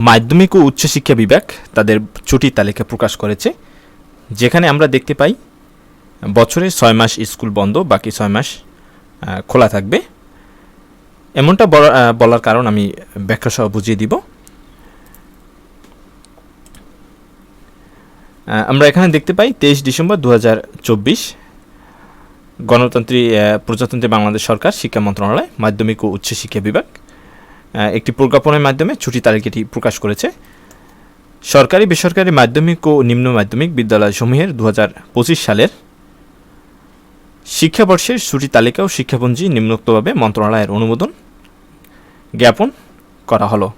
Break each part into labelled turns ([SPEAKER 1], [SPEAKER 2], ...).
[SPEAKER 1] মাধ্যমিক ও উচ্চশিক্ষা বিভাগ তাদের ছুটির তালিকা প্রকাশ করেছে, যেখানে আমরা দেখতে পাই, বছরে ছয় মাস স্কুল বন্ধ, বাকি ছয় মাস খোলা থাকবে। এমনটা বলা- বলার কারণ আমি ব্যাখ্যা সহ বুঝিয়ে দিব। আমরা এখানে দেখতে পাই, তেইশ ডিসেম্বর দু গণতন্ত্রী প্রজাতন্ত্রী বাংলাদেশ সরকার, শিক্ষা মন্ত্রণালয়, মাধ্যমিক ও উচ্চশিক্ষা বিভাগ। একটি প্রজ্ঞাপনের মাধ্যমে ছুটি তালিকাটি প্রকাশ করেছে। সরকারি, বেসরকারি মাধ্যমিক ও নিম্ন মাধ্যমিক বিদ্যালয়সমূহের দু হাজার পঁচিশ সালের শিক্ষাবর্ষের ছুটি তালিকা ও শিক্ষাপঞ্জি নিম্নোক্তভাবে মন্ত্রণালয়ের অনুমোদন জ্ঞাপন করা হলো।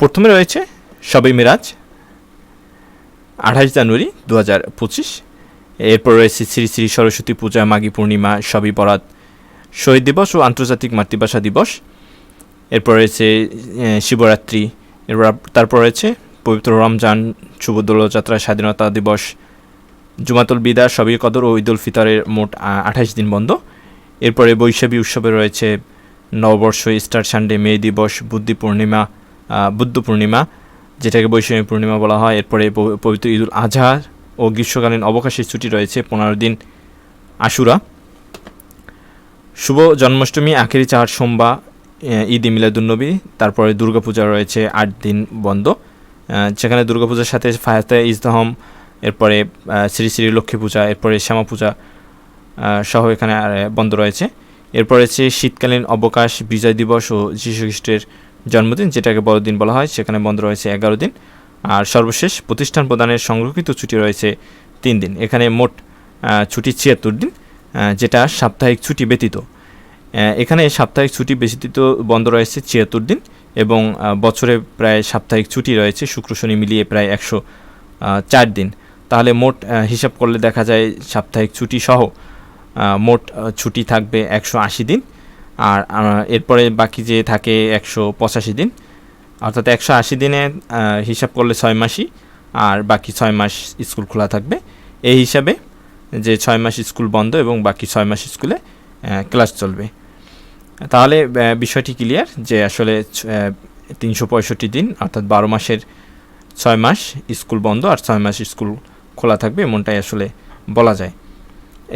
[SPEAKER 1] প্রথমে রয়েছে শবে মিরাজ, আঠাশ জানুয়ারি দু হাজার পঁচিশ। এরপর রয়েছে শ্রী শ্রী সরস্বতী পূজা, মাঘী পূর্ণিমা সবই বরাত, শহীদ দিবস ও আন্তর্জাতিক মাতৃভাষা দিবস। এরপর রয়েছে শিবরাত্রি, এরপর তারপর রয়েছে পবিত্র রমজান শুভ দোলযাত্রা স্বাধীনতা দিবস, জুমাতুল বিদা শবি কদর ও ঈদুল ফিতরের মোট আঠাশ দিন বন্ধ। এরপরে বৈশাখী উৎসবে রয়েছে নববর্ষ স্টার সানডে, মে দিবস, বুদ্ধি পূর্ণিমা বুদ্ধ পূর্ণিমা, যেটাকে বৈশাখী পূর্ণিমা বলা হয়। এরপরে পবিত্র ঈদুল আজহা ও গ্রীষ্মকালীন অবকাশের ছুটি রয়েছে, পনেরো দিন আশুরা। শুভ জন্মাষ্টমী, আখেরি চার সোমবার ঈদ মিলাদুন্নবী তারপরে দুর্গাপূজা রয়েছে আট দিন বন্ধ। যেখানে দুর্গাপূজার সাথে ফায়াতে ইজদাহম এরপরে শ্রী শ্রী লক্ষ্মী পূজা, এরপরে শ্যামা পূজা সহ এখানে বন্ধ রয়েছে। এরপর রয়েছে শীতকালীন অবকাশ, বিজয় দিবস ও যীশু খ্রিস্টের জন্মদিন, যেটাকে বড়দিন বলা হয়, সেখানে বন্ধ রয়েছে এগারো দিন। আর সর্বশেষ প্রতিষ্ঠান প্রদানের সংরক্ষিত ছুটি রয়েছে তিন দিন। এখানে মোট ছুটি ছিয়াত্তর দিন যেটা সাপ্তাহিক ছুটি ব্যতীত। এখানে সাপ্তাহিক ছুটি ব্যতীত বন্ধ রয়েছে ছিয়াত্তর দিন এবং বছরে প্রায় সাপ্তাহিক ছুটি রয়েছে শুক্র, শনি মিলিয়ে প্রায় একশো চার দিন। তাহলে মোট হিসাব করলে দেখা যায় সাপ্তাহিক ছুটি সহ মোট ছুটি থাকবে একশো আশি দিন আর এরপরে বাকি যে থাকে একশো পঁচাশি দিন। অর্থাৎ একশো আশি দিনে হিসাব করলে ছয় মাসই আর বাকি ছয় মাস স্কুল খোলা থাকবে। এই হিসাবে যে ছয় মাস স্কুল বন্ধ এবং বাকি ছয় মাস স্কুলে ক্লাস চলবে। তাহলে বিষয়টি ক্লিয়ার যে আসলে তিনশো পঁয়ষট্টি দিন, অর্থাৎ বারো মাসের ছয় মাস স্কুল বন্ধ আর ছয় মাস স্কুল খোলা থাকবে, এমনটাই আসলে বলা যায়।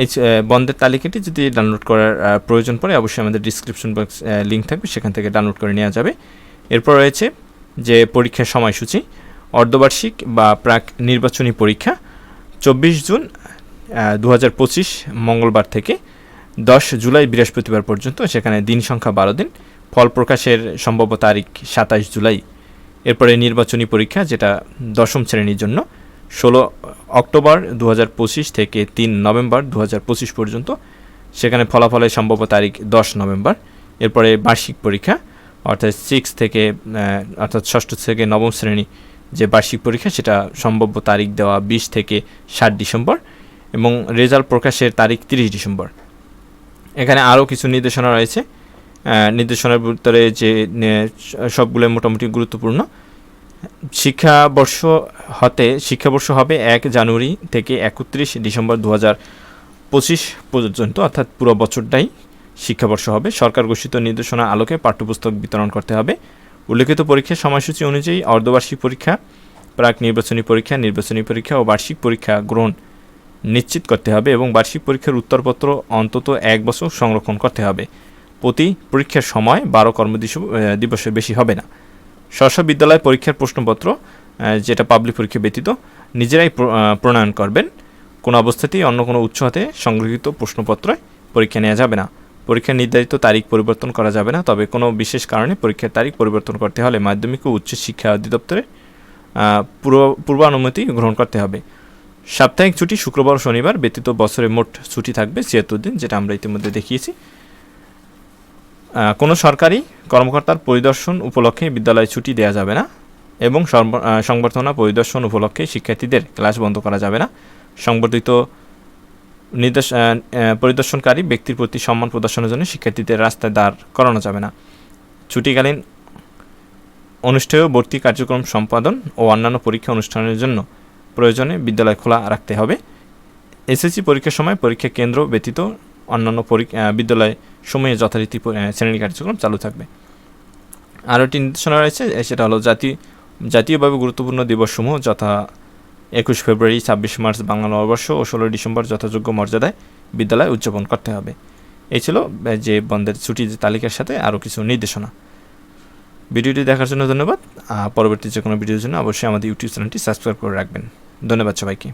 [SPEAKER 1] এই বন্ধের তালিকাটি যদি ডাউনলোড করার প্রয়োজন পড়ে, অবশ্যই আমাদের ডিসক্রিপশন বক্স লিঙ্ক থাকবে, সেখান থেকে ডাউনলোড করে নেওয়া যাবে। এরপর রয়েছে যে পরীক্ষার সময়সূচি, অর্ধবার্ষিক বা প্রাক নির্বাচনী পরীক্ষা, চব্বিশ জুন দু হাজার পঁচিশ মঙ্গলবার থেকে দশ জুলাই বৃহস্পতিবার পর্যন্ত, সেখানে দিন সংখ্যা বারো দিন। ফল প্রকাশের সম্ভাব্য তারিখ সাতাশ জুলাই। এরপরে নির্বাচনী পরীক্ষা, যেটা দশম শ্রেণির জন্য। ষোলো অক্টোবর দু হাজার পঁচিশ থেকে তিন নভেম্বর দু হাজার পঁচিশ পর্যন্ত, সেখানে ফলাফলের সম্ভাব্য তারিখ দশ নভেম্বর। এরপরে বার্ষিক পরীক্ষা, অর্থাৎ সিক্স থেকে অর্থাৎ ষষ্ঠ থেকে নবম শ্রেণি যে বার্ষিক পরীক্ষা, সেটা সম্ভাব্য তারিখ দেওয়া বিশ থেকে ষাট ডিসেম্বর এবং রেজাল্ট প্রকাশের তারিখ তিরিশ ডিসেম্বর। এখানে আরও কিছু নির্দেশনা রয়েছে। নির্দেশনার ভিতরে যে সবগুলো মোটামুটি গুরুত্বপূর্ণ। শিক্ষাবর্ষ হতে শিক্ষাবর্ষ হবে এক জানুয়ারি থেকে একত্রিশ ডিসেম্বর দু পঁচিশ পর্যন্ত, অর্থাৎ পুরো বছরটাই শিক্ষাবর্ষ হবে। সরকার ঘোষিত নির্দেশনা আলোকে পাঠ্যপুস্তক বিতরণ করতে হবে। উল্লেখিত পরীক্ষার সময়সূচি অনুযায়ী অর্ধবার্ষিক পরীক্ষা, প্রাক নির্বাচনী পরীক্ষা নির্বাচনী পরীক্ষা ও বার্ষিক পরীক্ষা গ্রহণ নিশ্চিত করতে হবে এবং বার্ষিক পরীক্ষার উত্তরপত্র অন্তত এক বছর সংরক্ষণ করতে হবে। প্রতি পরীক্ষার সময় বারো কর্মদিবস দিবসের বেশি হবে না। স্ব বিদ্যালয় পরীক্ষার প্রশ্নপত্র যেটা পাবলিক পরীক্ষা ব্যতীত নিজেরাই প্র- প্রণয়ন করবেন। কোনো অবস্থাতেই অন্য কোনো উৎস হতে সংগৃহীত প্রশ্নপত্রে পরীক্ষা নেওয়া যাবে না। পরীক্ষার নির্ধারিত তারিখ পরিবর্তন করা যাবে না তবে কোনো বিশেষ কারণে পরীক্ষার তারিখ পরিবর্তন করতে হলে মাধ্যমিক ও উচ্চ শিক্ষা অধিদপ্তরে আহ, পূর্ব পূর্বানুমতি গ্রহণ করতে হবে। সাপ্তাহিক ছুটি শুক্রবার শনিবার ব্যতীত বছরে মোট ছুটি থাকবে ছিয়াত্তর দিন, যেটা আমরা ইতিমধ্যে দেখিয়েছি। কোনো সরকারি কর্মকর্তার পরিদর্শন উপলক্ষে বিদ্যালয়ে ছুটি দেওয়া যাবে না এবং সংবর্ধনা পরিদর্শন উপলক্ষে শিক্ষার্থীদের ক্লাস বন্ধ করা যাবে না। সংবর্ধিত নির্দেশ পরিদর্শনকারী ব্যক্তির প্রতি সম্মান প্রদর্শনের জন্য শিক্ষার্থীদের রাস্তায় দাঁড় করানো যাবে না। ছুটিকালীন অনুষ্ঠেয় ভর্তি কার্যক্রম সম্পাদন ও অন্যান্য পরীক্ষা অনুষ্ঠানের জন্য প্রয়োজনে বিদ্যালয় খোলা রাখতে হবে। এসএসসি পরীক্ষার সময় পরীক্ষা কেন্দ্র ব্যতীত অন্যান্য বিদ্যালয় সময়ে যথারীতি প- আহ, শ্রেণি কার্যক্রম চালু থাকবে। আরও একটি নির্দেশনা রয়েছে সেটা হলো জাতি জাতীয়ভাবে গুরুত্বপূর্ণ দিবসসমূহ যথা একুশ ফেব্রুয়ারি ছাব্বিশ মার্চ বাংলা নববর্ষ ও ষোলোই ডিসেম্বর যথাযোগ্য মর্যাদায় বিদ্যালয়ে উদযাপন করতে হবে। এই ছিল যে বন্ধের ছুটির তালিকার সাথে আরও কিছু নির্দেশনা। ভিডিওটি দেখার জন্য ধন্যবাদ। পরবর্তী যে কোনো ভিডিওর জন্য অবশ্যই আমাদের ইউটিউব চ্যানেলটি সাবস্ক্রাইব করে রাখবেন। ধন্যবাদ সবাইকে।